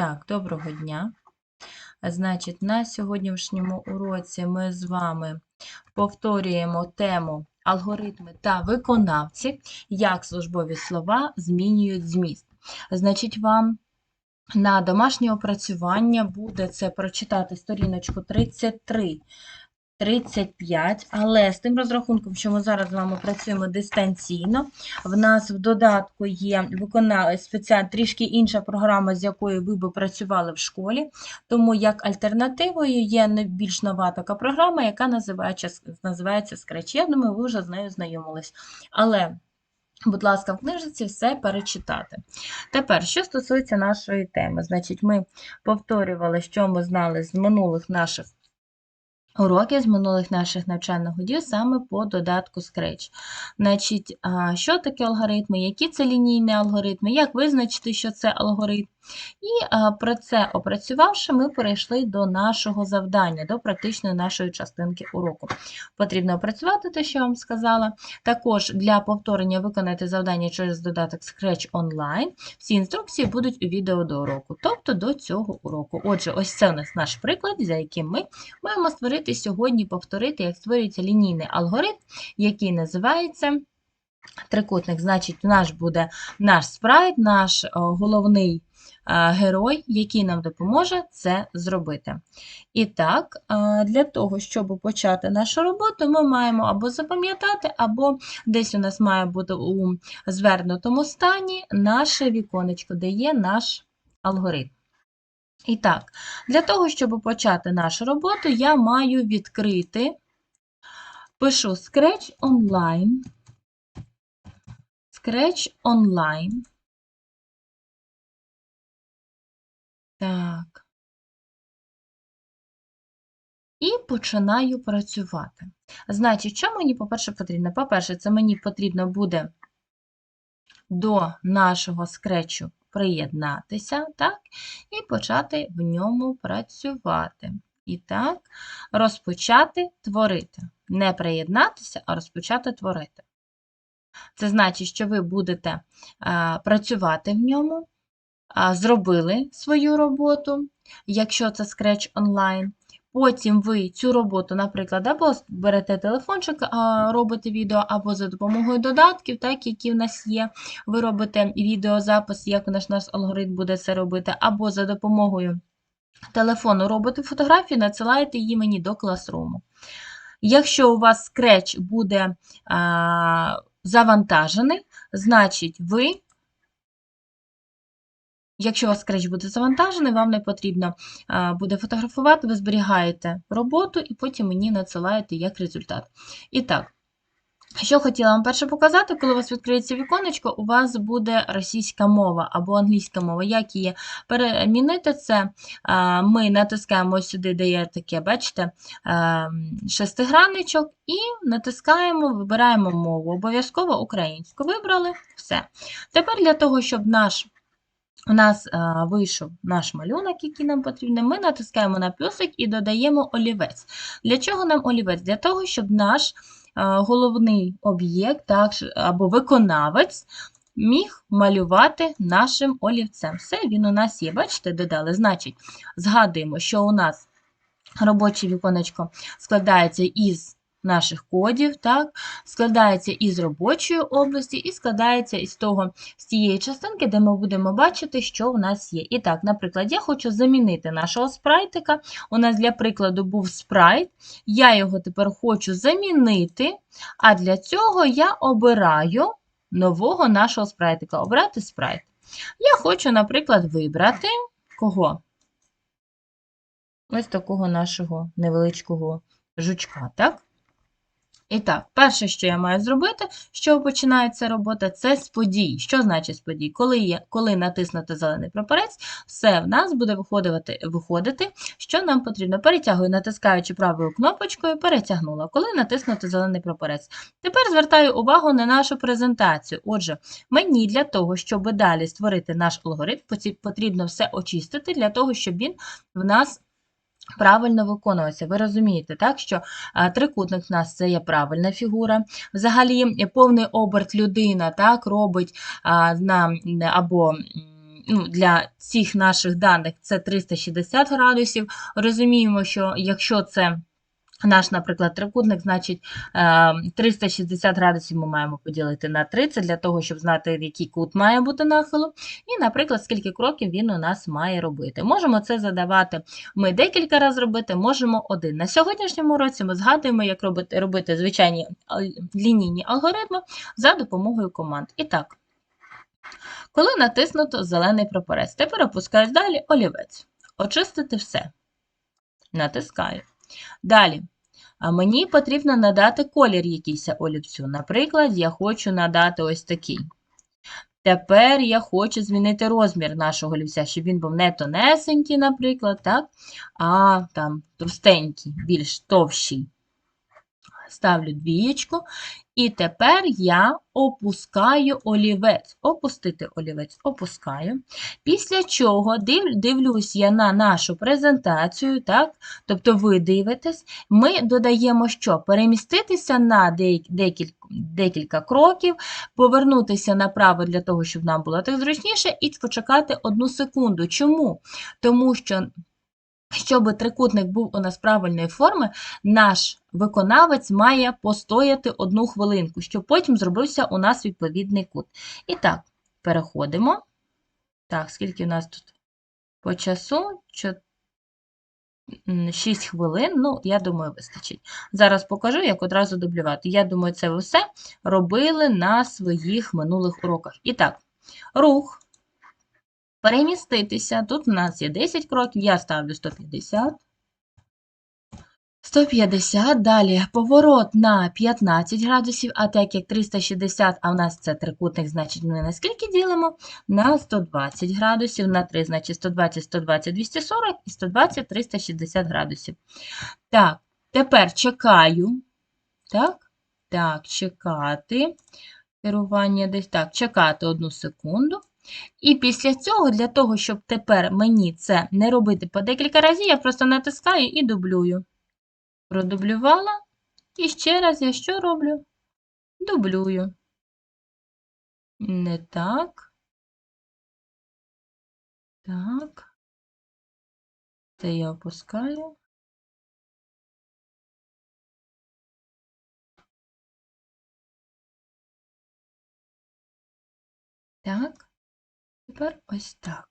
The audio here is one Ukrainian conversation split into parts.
Так, доброго дня. Значить, на сьогоднішньому уроці ми з вами повторюємо тему алгоритми та виконавці, як службові слова змінюють зміст. Значить, вам на домашнє опрацювання буде це прочитати сторіночку 33. 35, але з тим розрахунком, що ми зараз з вами працюємо дистанційно, в нас в додатку є виконали трішки інша програма, з якою ви би працювали в школі. Тому як альтернативою є більш нова така програма, яка називається, називається Scratch. Я думаю, ви вже з нею знайомились. Але Будь ласка, в книжці все перечитати. Тепер, що стосується нашої теми, значить, ми повторювали, що ми знали з минулих наших Уроки з минулих наших навчальних годів саме по додатку Scratch. Значить, Що таке алгоритми, які це лінійні алгоритми, як визначити, що це алгоритм, і про це опрацювавши, ми перейшли до нашого завдання, до практичної нашої частинки уроку. Потрібно опрацювати те, що я вам сказала. Також для повторення виконати завдання через додаток Scratch Online. Всі інструкції будуть у відео до уроку, тобто до цього уроку. Отже, ось це у нас наш приклад, за яким ми маємо створити сьогодні, повторити, як створюється лінійний алгоритм, який називається. Трикутник, значить, наш буде наш спрайт, наш головний герой, який нам допоможе це зробити. І так, для того, щоб почати нашу роботу, ми маємо або запам'ятати, або десь у нас має бути у звернутому стані наше віконечко, де є наш алгоритм. І так, для того, щоб почати нашу роботу, я маю відкрити, пишу Scratch Online. Scratch Online. Так. І починаю працювати. Значить, що мені, по-перше, потрібно? По-перше, це мені потрібно буде до нашого скретчу приєднатися, так, і почати в ньому працювати. І так, розпочати творити. Не приєднатися, а розпочати творити. Це значить, що ви будете а, працювати в ньому, зробили свою роботу, якщо це Scratch онлайн. Потім ви цю роботу, наприклад, або берете телефончик, робите відео, або за допомогою додатків, так, які в нас є. Ви робите відеозапис, як наш наш алгоритм буде це робити, або за допомогою телефону робите фотографії, надсилаєте її мені до класруму. Якщо у вас Scratch буде а, завантажений, значить ви Якщо скреч буде завантажений, вам не потрібно буде фотографувати, ви зберігаєте роботу і потім мені надсилаєте як результат. І так, що хотіла вам перше показати, коли у вас відкриється віконечко, у вас буде російська мова або англійська мова. Як її перемінити це? Ми натискаємо ось сюди, де є таке, бачите, шестигранничок, і натискаємо, вибираємо мову. Обов'язково українську. Вибрали все. Тепер для того, щоб наш у нас а, вийшов наш малюнок, який нам потрібен, ми натискаємо на плюсик і додаємо олівець. Для чого нам олівець? Для того, щоб наш а, головний об'єкт або виконавець міг малювати нашим олівцем. Все, він у нас є. Бачите, додали. Значить, згадуємо, що у нас робоче віконечко складається із наших кодів, так, складається із робочої області і складається із того, з тієї частинки, де ми будемо бачити, що в нас є. І так, наприклад, я хочу замінити нашого спрайтика. У нас для прикладу був спрайт, я його тепер хочу замінити, а для цього я обираю нового нашого спрайтика. Обрати спрайт. Я хочу, наприклад, вибрати кого? Ось такого нашого невеличкого жучка, так? І так, перше, що я маю зробити, що починається робота, це з подій. Що значить з подій? Коли є, коли натиснути зелений прапорець, все в нас буде виходити, виходити, що нам потрібно. Перетягую, натискаючи правою кнопочкою, перетягнула. Коли натиснути зелений прапорець. Тепер звертаю увагу на нашу презентацію. Отже, мені для того, щоб далі створити наш алгоритм, потрібно все очистити, для того, щоб він в нас правильно виконується. Ви розумієте, так, що трикутник в нас це є правильна фігура. Взагалі, повний оберт людина так, робить на, або ну, для цих наших даних це 360 градусів. Розуміємо, що якщо це наш, наприклад, трикутник, значить е, 360 градусів ми маємо поділити на 30 для того, щоб знати, який кут має бути нахилу. І, наприклад, скільки кроків він у нас має робити. Можемо це задавати ми декілька разів робити, можемо один. На сьогоднішньому році ми згадуємо, як робити, робити звичайні лінійні алгоритми за допомогою команд. І так. Коли натиснуто зелений прапорець, тепер опускаюсь далі олівець. Очистити все. Натискаю. Далі. А мені потрібно надати колір якийсь олівцю. Наприклад, я хочу надати ось такий. Тепер я хочу змінити розмір нашого олівця, щоб він був не тонесенький, наприклад, так? а там товстенький, більш товщий. Ставлю двієчку. І тепер я опускаю олівець. Опустити олівець, опускаю. Після чого див- дивлюсь я на нашу презентацію, так? тобто ви дивитесь, ми додаємо що? Переміститися на декілька, декілька кроків, повернутися направо для того, щоб нам було так зручніше, і почекати одну секунду. Чому? Тому що щоб трикутник був у нас правильної форми, наш виконавець має постояти одну хвилинку, щоб потім зробився у нас відповідний кут. І так, переходимо. Так, скільки у нас тут по часу? 6 хвилин, ну, я думаю, вистачить. Зараз покажу, як одразу дублювати. Я думаю, це ви все робили на своїх минулих уроках. І так, рух. Переміститися. Тут у нас є 10 кроків, я ставлю 150. 150, далі поворот на 15 градусів, а так як 360, а в нас це трикутник, значить ми на скільки ділимо? На 120 градусів, на 3, значить 120, 120, 240 і 120, 360 градусів. Так, тепер чекаю. Так, так, чекати. Керування десь так, чекати одну секунду. І після цього, для того, щоб тепер мені це не робити по декілька разів, я просто натискаю і дублюю. Продублювала. І ще раз я що роблю? Дублюю. Не так. Так. Це я опускаю. Так. Тепер ось так.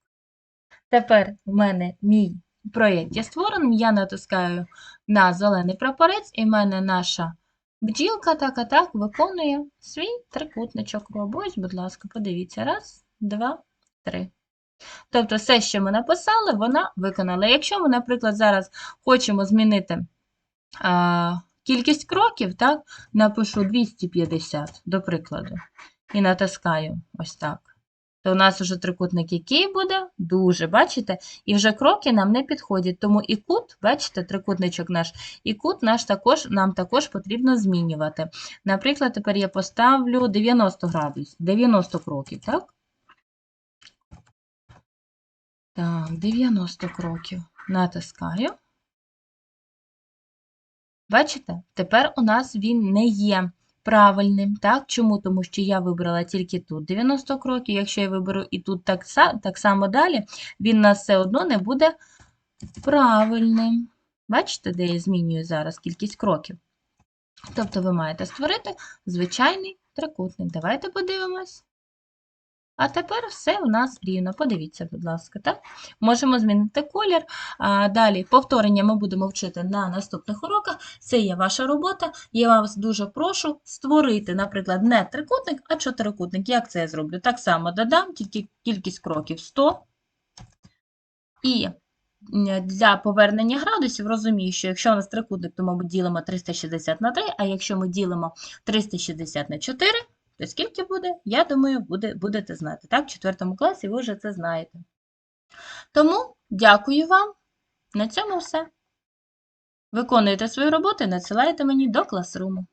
Тепер в мене мій проєкт є створений. Я натискаю на зелений прапорець, і в мене наша бджілка так так виконує свій трикутничок. Ось, будь ласка, подивіться. Раз, два, три. Тобто, все, що ми написали, вона виконала. Якщо ми, наприклад, зараз хочемо змінити а, кількість кроків, так, напишу 250, до прикладу, і натискаю ось так то у нас вже трикутник який буде? Дуже, бачите? І вже кроки нам не підходять. Тому і кут, бачите, трикутничок наш, і кут наш також, нам також потрібно змінювати. Наприклад, тепер я поставлю 90 градусів, 90 кроків, так? Так, 90 кроків. Натискаю. Бачите? Тепер у нас він не є правильним. Так? Чому? Тому що я вибрала тільки тут 90 кроків. Якщо я виберу і тут так, так само далі, він нас все одно не буде правильним. Бачите, де я змінюю зараз кількість кроків? Тобто ви маєте створити звичайний трикутник. Давайте подивимось. А тепер все у нас рівно. Подивіться, будь ласка, так? Можемо змінити колір. А Далі повторення ми будемо вчити на наступних уроках. Це є ваша робота. Я вас дуже прошу створити, наприклад, не трикутник, а чотирикутник. Як це я зроблю? Так само додам, тільки кількість кроків 100. І для повернення градусів розумію, що якщо у нас трикутник, то ми ділимо 360 на 3, а якщо ми ділимо 360 на 4, то скільки буде, я думаю, буде, будете знати. Так, в 4 класі ви вже це знаєте. Тому дякую вам. На цьому все. Виконуйте свою роботу і надсилайте мені до класруму.